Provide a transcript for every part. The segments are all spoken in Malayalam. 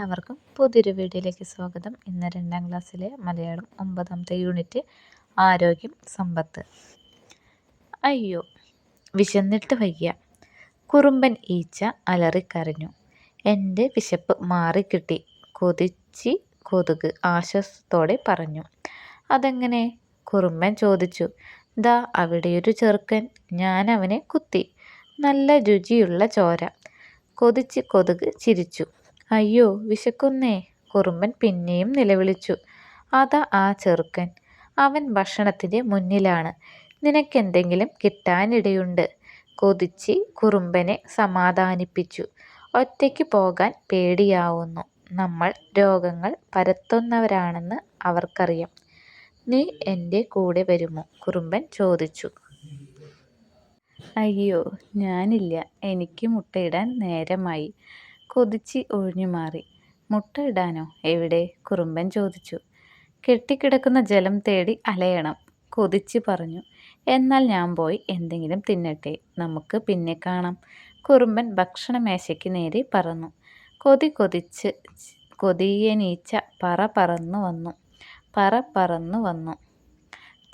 എല്ലാവർക്കും പുതിയൊരു വീഡിയോയിലേക്ക് സ്വാഗതം. ഇന്ന് രണ്ടാം ക്ലാസ്സിലെ മലയാളം ഒമ്പതാമത്തെ യൂണിറ്റ് ആരോഗ്യം സമ്പത്ത്. അയ്യോ വിശന്നിട്ട് വയ്യ. കുറുമ്പൻ ഈച്ച അലറിക്കരഞ്ഞു. എന്റെ വിശപ്പ് മാറിക്കിട്ടി. കൊതിച്ചി കൊതുക് ആശ്വാസത്തോടെ പറഞ്ഞു. അതെങ്ങനെ? കുറുമ്പൻ ചോദിച്ചു. ദാ അവിടെയൊരു ചെറുക്കൻ. ഞാൻ അവനെ കുത്തി. നല്ല രുചിയുള്ള ചോര. കൊതിച്ച് കൊതുക് ചിരിച്ചു. അയ്യോ വിശക്കുന്നേ. കുറുമ്പൻ പിന്നെയും നിലവിളിച്ചു. അതാ ആ ചെറുക്കൻ. അവൻ ഭക്ഷണത്തിന്റെ മുന്നിലാണ്. നിനക്കെന്തെങ്കിലും കിട്ടാനിടയുണ്ട്. കൊതിച്ച് കുറുമ്പനെ സമാധാനിപ്പിച്ചു. ഒറ്റയ്ക്ക് പോകാൻ പേടിയാവുന്നു. നമ്മൾ രോഗങ്ങൾ പരത്തുന്നവരാണെന്ന് അവർക്കറിയാം. നീ എന്റെ കൂടെ വരുമോ? കുറുമ്പൻ ചോദിച്ചു. അയ്യോ ഞാനില്ല. എനിക്ക് മുട്ടയിടാൻ നേരമായി. കൊതിച്ച് ഒഴിഞ്ഞുമാറി മുട്ട ഇടാനോ? എവിടെ? കുറുമ്പൻ ചോദിച്ചു. കെട്ടിക്കിടക്കുന്ന ജലം തേടി അലയണം കൊതിച്ച് പറഞ്ഞു. എന്നാൽ ഞാൻ പോയി എന്തെങ്കിലും തിന്നട്ടെ നമുക്ക് പിന്നെ കാണാം. കുറുമ്പൻ ഭക്ഷണമേശയ്ക്ക് നേരെ പറന്നു. കൊതി കൊതിച്ച് കൊതിയനീച്ച പറ പറന്നു വന്നു. പറ പറന്നു വന്നു.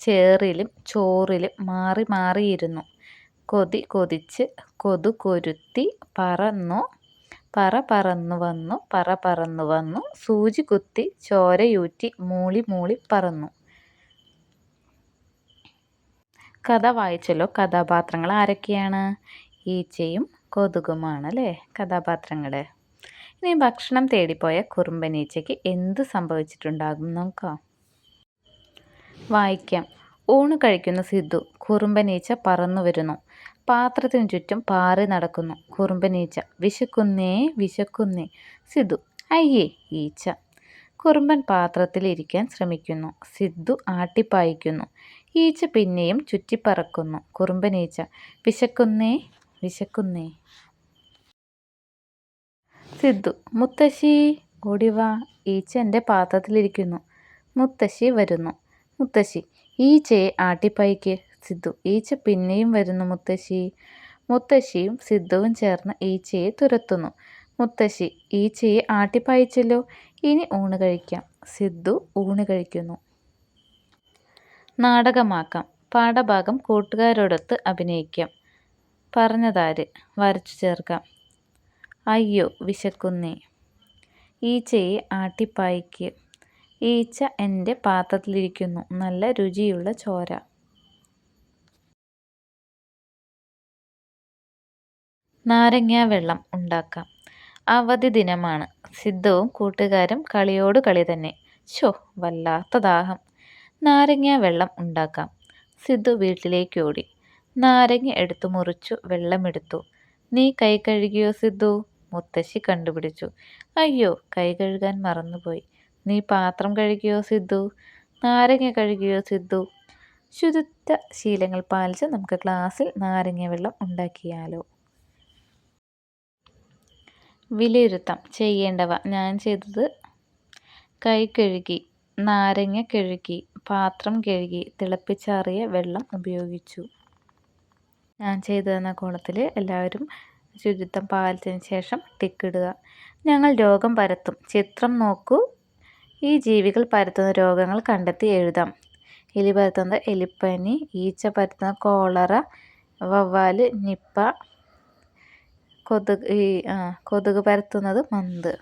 ചേറിലും ചോറിലും മാറി മാറിയിരുന്നു. കൊതി കൊതിച്ച് കൊതു കൊരുത്തി പറന്നു? പറ പറന്നു വന്നു പറ പറന്നു വന്നു സൂചി കുത്തി ചോരയൂറ്റി മൂളി മൂളി പറന്നു. കഥ വായിച്ചല്ലോ കഥാപാത്രങ്ങൾ ആരൊക്കെയാണ്? ഈച്ചയും കൊതുകുമാണ് അല്ലേ കഥാപാത്രങ്ങൾ ഇനി ഭക്ഷണം തേടിപ്പോയ കുറുമ്പനീച്ചയ്ക്ക് എന്ത് സംഭവിച്ചിട്ടുണ്ടാകും നോക്കാം. വായിക്കാം. ഊണ് കഴിക്കുന്ന സിദ്ധു കുറുമ്പനീച്ച പറന്നു വരുന്നു. പാത്രത്തിനു ചുറ്റും പാറി നടക്കുന്നു. കുറുമ്പനീച്ച വിശക്കുന്നേ വിശക്കുന്നേ. സിദ്ധു. അയ്യേ ഈച്ച. കുറുമ്പൻ പാത്രത്തിൽ ഇരിക്കാൻ ശ്രമിക്കുന്നു. സിദ്ധു ആട്ടിപ്പായിക്കുന്നു. ഈച്ച പിന്നെയും ചുറ്റിപ്പറക്കുന്നു. കുറുമ്പനീച്ച വിശക്കുന്നേ വിശക്കുന്നേ. സിദ്ധു. മുത്തശ്ശി ഓടിവാ ഈച്ച എന്റെ പാത്രത്തിലിരിക്കുന്നു. മുത്തശ്ശി വരുന്നു. മുത്തശ്ശി ഈച്ചയെ ആട്ടിപ്പായിക്ക്. സിദ്ധു. ഈച്ച പിന്നെയും വരുന്നു മുത്തശ്ശി. മുത്തശ്ശിയും സിദ്ധുവും ചേർന്ന് ഈച്ചയെ തുരത്തുന്നു. മുത്തശ്ശി ഈച്ചയെ ആട്ടിപ്പായിച്ചല്ലോ? ഇനി ഊണ് കഴിക്കാം. സിദ്ധു ഊണ് കഴിക്കുന്നു. നാടകമാക്കാം. പാഠഭാഗം കൂട്ടുകാരോടൊത്ത് അഭിനയിക്കാം. പറഞ്ഞതാര്? വരച്ചു ചേർക്കാം. അയ്യോ വിശക്കുന്നേ. ഈച്ചയെ ആട്ടിപ്പായിക്ക്. ഈച്ച എന്റെ പാത്രത്തിലിരിക്കുന്നു. നല്ല രുചിയുള്ള ചോര. നാരങ്ങാ വെള്ളം ഉണ്ടാക്കാം. അവധി ദിനമാണ്. സിദ്ധവും കൂട്ടുകാരും കളിയോട് കളി തന്നെ. ഷോ വല്ലാത്ത ദാഹം. നാരങ്ങ വെള്ളം ഉണ്ടാക്കാം. സിദ്ധു വീട്ടിലേക്ക് ഓടി. നാരങ്ങ എടുത്തു മുറിച്ചു വെള്ളമെടുത്തു. നീ കൈ കഴുകിയോ സിദ്ധു? മുത്തശ്ശി കണ്ടുപിടിച്ചു. അയ്യോ കൈ കഴുകാൻ മറന്നുപോയി. നീ പാത്രം കഴുകിയോ സിദ്ധു? നാരങ്ങ കഴുകിയോ സിദ്ധു. ശുചിത്വ ശീലങ്ങൾ പാലിച്ച് നമുക്ക് ക്ലാസ്സിൽ നാരങ്ങ വെള്ളം ഉണ്ടാക്കിയാലോ. വിലയിരുത്താം. ചെയ്യേണ്ടവ. ഞാൻ ചെയ്തത് കൈ കഴുകി നാരങ്ങ കഴുകി പാത്രം കഴുകി തിളപ്പിച്ചാറിയ വെള്ളം ഉപയോഗിച്ചു. ഞാൻ ചെയ്തു തന്ന കോളത്തിൽ എല്ലാവരും ശുചിത്വം പാലിച്ചതിന് ശേഷം ടിക്കിടുക. ഞങ്ങൾ രോഗം പരത്തും. ചിത്രം നോക്കൂ. ഈ ജീവികൾ പരത്തുന്ന രോഗങ്ങൾ കണ്ടെത്തി എഴുതാം. എലി പരത്തുന്നത് എലിപ്പനി ഈച്ച പരത്തുന്ന കോളറ വവ്വാൽ നിപ്പ കൊതുക് ഈ കൊതുക് പരത്തുന്നത് മന്ത്.